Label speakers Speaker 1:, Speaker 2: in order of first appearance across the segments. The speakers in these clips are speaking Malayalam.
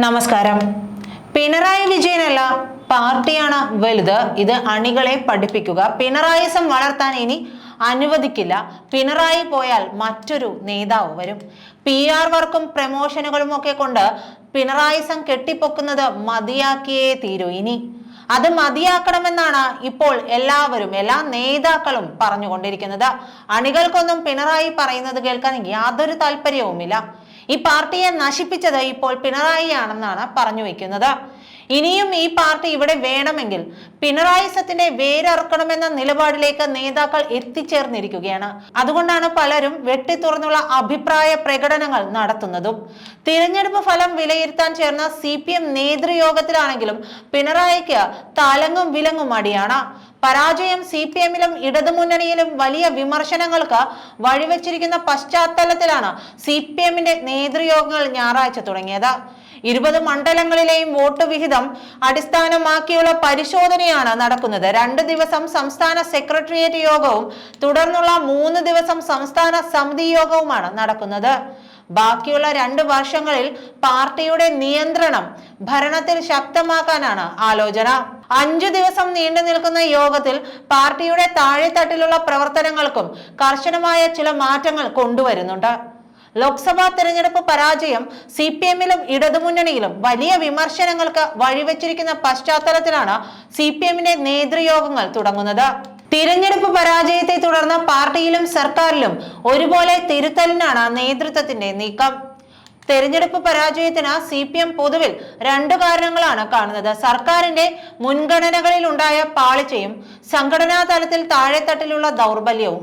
Speaker 1: നമസ്കാരം. പിണറായി വിജയനല്ല പാർട്ടിയാണ് വലുത്. ഇത് അണികളെ പഠിപ്പിക്കുക. പിണറായിസം വളർത്താൻ ഇനി അനുവദിക്കില്ല. പിണറായി പോയാൽ മറ്റൊരു നേതാവ് വരും. പി ആർ വർക്കും പ്രമോഷനുകളും ഒക്കെ കൊണ്ട് പിണറായിസം കെട്ടിപ്പൊക്കുന്നത് മതിയാക്കിയേ തീരൂ ഇനി. അത് മതിയാക്കണമെന്നാണ് ഇപ്പോൾ എല്ലാവരും എല്ലാ നേതാക്കളും പറഞ്ഞുകൊണ്ടിരിക്കുന്നത്. അണികൾക്കൊന്നും പിണറായി പറയുന്നത് കേൾക്കാൻ യാതൊരു താല്പര്യവുമില്ല. ഈ പാർട്ടിയെ നശിപ്പിച്ചത് ഇപ്പോൾ പിണറായിയാണെന്നാണ് പറഞ്ഞു വെക്കുന്നത്. ഇനിയും ഈ പാർട്ടി ഇവിടെ വേണമെങ്കിൽ പിണറായി സത്തിന്റെ വേരറക്കണമെന്ന നിലപാടിലേക്ക് നേതാക്കൾ എത്തിച്ചേർന്നിരിക്കുകയാണ്. അതുകൊണ്ടാണ് പലരും വെട്ടിത്തുറന്നുള്ള അഭിപ്രായ പ്രകടനങ്ങൾ നടത്തുന്നതും. തിരഞ്ഞെടുപ്പ് ഫലം വിലയിരുത്താൻ ചേർന്ന സി പി എം നേതൃയോഗത്തിലാണെങ്കിലും പിണറായിക്ക് തലങ്ങും വിലങ്ങും അടിയാണ് പരാജയം സി പി എമ്മിലും ഇടതുമുന്നണിയിലും വലിയ വിമർശനങ്ങൾക്ക് വഴിവെച്ചിരിക്കുന്ന പശ്ചാത്തലത്തിലാണ് സി പി എമ്മിന്റെ നേതൃയോഗങ്ങൾ ഞായറാഴ്ച തുടങ്ങിയത്. ഇരുപത് മണ്ഡലങ്ങളിലെയും വോട്ട് വിഹിതം അടിസ്ഥാനമാക്കിയുള്ള പരിശോധനയാണ് നടക്കുന്നത്. രണ്ട് ദിവസം സംസ്ഥാന സെക്രട്ടേറിയറ്റ് യോഗവും തുടർന്നുള്ള മൂന്ന് ദിവസം സംസ്ഥാന സമിതി യോഗവുമാണ് നടക്കുന്നത്. ബാക്കിയുള്ള രണ്ട് വർഷങ്ങളിൽ പാർട്ടിയുടെ നിയന്ത്രണം ഭരണത്തിൽ ശക്തമാക്കാനാണ് ആലോചന. അഞ്ചു ദിവസം നീണ്ടു നിൽക്കുന്ന യോഗത്തിൽ പാർട്ടിയുടെ താഴെത്തട്ടിലുള്ള പ്രവർത്തനങ്ങൾക്കും കർശനമായ ചില മാറ്റങ്ങൾ കൊണ്ടുവരുന്നുണ്ട്. ലോക്സഭാ തെരഞ്ഞെടുപ്പ് പരാജയം സി പി എമ്മിലും ഇടതുമുന്നണിയിലും വലിയ വിമർശനങ്ങൾക്ക് വഴിവെച്ചിരിക്കുന്ന പശ്ചാത്തലത്തിലാണ് സി പി എമ്മിന്റെ നേതൃയോഗങ്ങൾ തുടങ്ങുന്നത്. തിരഞ്ഞെടുപ്പ് പരാജയത്തെ തുടർന്ന് പാർട്ടിയിലും സർക്കാരിലും ഒരുപോലെ തിരുത്തലിനാണ് നേതൃത്വത്തിന്റെ നീക്കം. തെരഞ്ഞെടുപ്പ് പരാജയത്തിന് സി പി എം പൊതുവിൽ രണ്ടു കാരണങ്ങളാണ് കാണുന്നത്. സർക്കാരിന്റെ മുൻഗണനകളിൽ ഉണ്ടായ പാളിച്ചയും സംഘടനാ തലത്തിൽ താഴെത്തട്ടിലുള്ള ദൗർബല്യവും.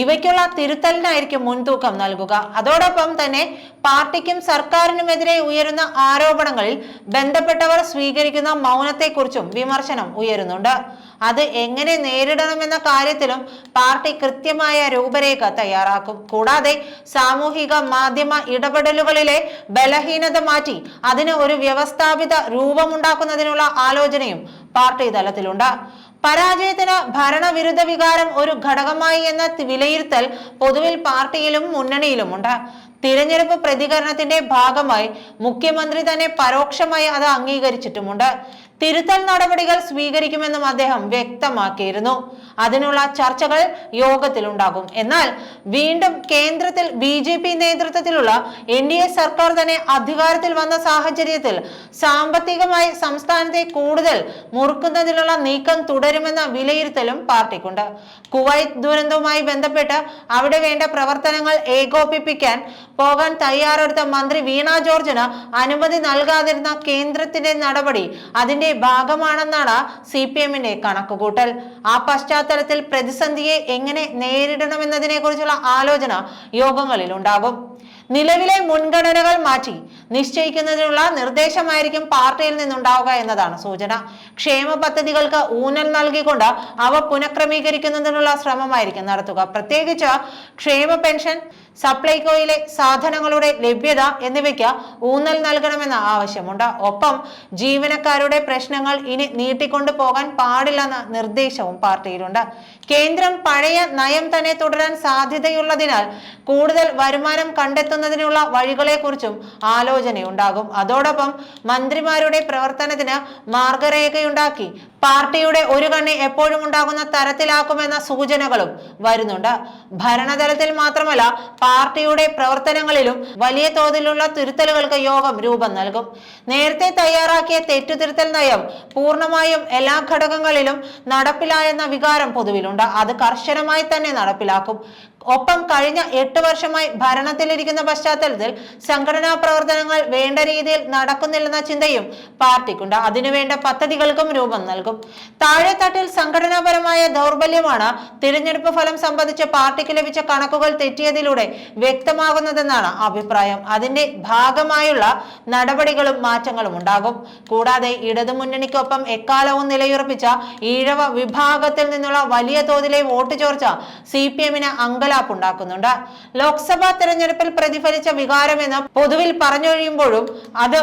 Speaker 1: ഇവയ്ക്കുള്ള തിരുത്തലിനായിരിക്കും മുൻതൂക്കം നൽകുക. അതോടൊപ്പം തന്നെ പാർട്ടിക്കും സർക്കാരിനുമെതിരെ ഉയരുന്ന ആരോപണങ്ങളിൽ ബന്ധപ്പെട്ടവർ സ്വീകരിക്കുന്ന മൗനത്തെക്കുറിച്ചും വിമർശനം ഉയരുന്നുണ്ട്. അത് എങ്ങനെ നേരിടണമെന്ന കാര്യത്തിലും പാർട്ടി കൃത്യമായ രൂപരേഖ തയ്യാറാക്കും. കൂടാതെ സാമൂഹിക മാധ്യമ ഇടപെടലുകളിലെ ബലഹീനത മാറ്റി അതിന് ഒരു വ്യവസ്ഥാപിത രൂപമുണ്ടാക്കുന്നതിനുള്ള ആലോചനയും പാർട്ടി തലത്തിലുണ്ട്. പരാജയത്തിന് ഭരണവിരുദ്ധ വികാരം ഒരു ഘടകമായി എന്ന വിലയിരുത്തൽ പൊതുവിൽ പാർട്ടിയിലും മുന്നണിയിലുമുണ്ട് തിരഞ്ഞെടുപ്പ് പ്രതികരണത്തിന്റെ ഭാഗമായി മുഖ്യമന്ത്രി തന്നെ പരോക്ഷമായി അത് അംഗീകരിച്ചിട്ടുമുണ്ട്. തിരുത്തൽ നടപടികൾ സ്വീകരിക്കുമെന്നും അദ്ദേഹം വ്യക്തമാക്കിയിരുന്നു. അതിനുള്ള ചർച്ചകൾ യോഗത്തിൽ ഉണ്ടാകും എന്നാൽ വീണ്ടും കേന്ദ്രത്തിൽ ബി ജെ പി നേതൃത്വത്തിലുള്ള എൻ ഡി എ സർക്കാർ തന്നെ അധികാരത്തിൽ വന്ന സാഹചര്യത്തിൽ സാമ്പത്തികമായി സംസ്ഥാനത്തെ കൂടുതൽ മുറുക്കുന്നതിനുള്ള നീക്കം തുടരുമെന്ന വിലയിരുത്തലും പാർട്ടിക്കുണ്ട്. കുവൈത്ത് ദുരന്തവുമായി ബന്ധപ്പെട്ട് അവിടെ വേണ്ട പ്രവർത്തനങ്ങൾ ഏകോപിപ്പിക്കാൻ പോകാൻ തയ്യാറെടുത്ത മന്ത്രി വീണ ജോർജിന് അനുമതി നൽകാതിരുന്ന കേന്ദ്രത്തിന്റെ നടപടി അതിന്റെ ഭാഗമാണെന്നാണ് സി പി എമ്മിന്റെ കണക്കുകൂട്ടൽ. ആ പശ്ചാത്തലത്തിൽ പ്രതിസന്ധിയെ എങ്ങനെ നേരിടണമെന്നതിനെ കുറിച്ചുള്ള ആലോചന യോഗങ്ങളിൽ ഉണ്ടാകും നിലവിലെ മുൻഗണനകൾ മാറ്റി നിശ്ചയിക്കുന്നതിനുള്ള നിർദ്ദേശമായിരിക്കും പാർട്ടിയിൽ നിന്നുണ്ടാവുക എന്നതാണ് സൂചന. ക്ഷേമ പദ്ധതികൾക്ക് ഊന്നൽ നൽകിക്കൊണ്ട് അവ പുനഃക്രമീകരിക്കുന്നതിനുള്ള ശ്രമമായിരിക്കും നടത്തുക. പ്രത്യേകിച്ച് ക്ഷേമ പെൻഷൻ സപ്ലൈകോയിലെ സാധനങ്ങളുടെ ലഭ്യത എന്നിവയ്ക്ക് ഊന്നൽ നൽകണമെന്ന ആവശ്യമുണ്ട്. ഒപ്പം ജീവനക്കാരുടെ പ്രശ്നങ്ങൾ ഇനി നീട്ടിക്കൊണ്ടു പോകാൻ പാടില്ലെന്ന നിർദ്ദേശവും പാർട്ടിയിലുണ്ട്. കേന്ദ്രം പഴയ നയം തന്നെ തുടരാൻ സാധ്യതയുള്ളതിനാൽ കൂടുതൽ വരുമാനം കണ്ടെത്തുന്നതിനുള്ള വഴികളെക്കുറിച്ചും ആലോചനയുണ്ടാകും. അതോടൊപ്പം മന്ത്രിമാരുടെ പ്രവർത്തനത്തിന് മാർഗരേഖയുണ്ടാക്കി. പാർട്ടിയുടെ ഒരു കണ്ണി എപ്പോഴും ഉണ്ടാകുന്ന തരത്തിലാക്കുമെന്ന സൂചനകളും വരുന്നുണ്ട്. ഭരണതലത്തിൽ മാത്രമല്ല പാർട്ടിയുടെ പ്രവർത്തനങ്ങളിലും വലിയ തോതിലുള്ള തിരുത്തലുകൾക്ക് യോഗം രൂപം നൽകും. നേരത്തെ തയ്യാറാക്കിയ തെറ്റുതിരുത്തൽ നയം പൂർണമായും എല്ലാ ഘടകങ്ങളിലും നടപ്പിലായെന്ന വികാരം പൊതുവിലുണ്ട്. അത് കർശനമായി തന്നെ നടപ്പിലാക്കും. ഒപ്പം കഴിഞ്ഞ എട്ട് വർഷമായി ഭരണത്തിലിരിക്കുന്ന പശ്ചാത്തലത്തിൽ സംഘടനാ പ്രവർത്തനങ്ങൾ വേണ്ട രീതിയിൽ നടക്കുന്നില്ലെന്ന ചിന്തയും പാർട്ടിക്കുണ്ട്. അതിനുവേണ്ട പദ്ധതികൾക്കും രൂപം നൽകും. താഴെത്തട്ടിൽ സംഘടനാപരമായ ദൗർബല്യമാണ് തിരഞ്ഞെടുപ്പ് ഫലം സംബന്ധിച്ച് പാർട്ടിക്ക് ലഭിച്ച കണക്കുകൾ തെറ്റിയതിലൂടെ വ്യക്തമാകുന്നതെന്നാണ് അഭിപ്രായം. അതിന്റെ ഭാഗമായുള്ള നടപടികളും മാറ്റങ്ങളും ഉണ്ടാകും. കൂടാതെ ഇടതുമുന്നണിക്കൊപ്പം എക്കാലവും നിലയുറപ്പിച്ച ഈഴവ വിഭാഗത്തിൽ നിന്നുള്ള വലിയ തോതിലെ വോട്ട് ചോർച്ച സി പി എമ്മിന് അങ്കലാപ്പുണ്ടാക്കുന്നുണ്ട് ലോക്സഭാ തെരഞ്ഞെടുപ്പിൽ പ്രതിഫലിച്ച വികാരമെന്ന് പൊതുവിൽ പറഞ്ഞൊഴിയുമ്പോഴും അത്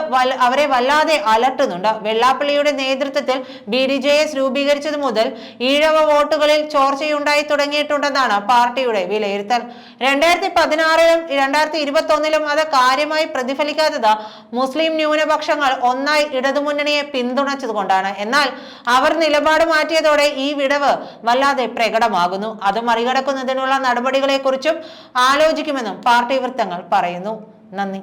Speaker 1: അവരെ വല്ലാതെ അലട്ടുന്നുണ്ട്. വെള്ളാപ്പള്ളിയുടെ നേതൃത്വത്തിൽ ബി ഡി ജെ എസ് രൂപീകരിച്ചത് മുതൽ ഈഴവ വോട്ടുകളിൽ ചോർച്ചയുണ്ടായി തുടങ്ങിയിട്ടുണ്ടെന്നാണ് പാർട്ടിയുടെ വിലയിരുത്തൽ. രണ്ടായിരത്തി പതിനാറിലും രണ്ടായിരത്തി ഇരുപത്തി ഒന്നിലും അത് കാര്യമായി പ്രതിഫലിക്കാത്തത് മുസ്ലിം ന്യൂനപക്ഷങ്ങൾ ഒന്നായി ഇടതുമുന്നണിയെ പിന്തുണച്ചതുകൊണ്ടാണ്. എന്നാൽ അവർ നിലപാട് മാറ്റിയതോടെ ഈ വിടവ് വല്ലാതെ പ്രകടമാകുന്നു. അത് മറികടക്കുന്നതിനുള്ള നടപടികളെക്കുറിച്ചും ആലോചിക്കുമെന്നും പാർട്ടി വൃത്തങ്ങൾ പറയുന്നു. നന്ദി.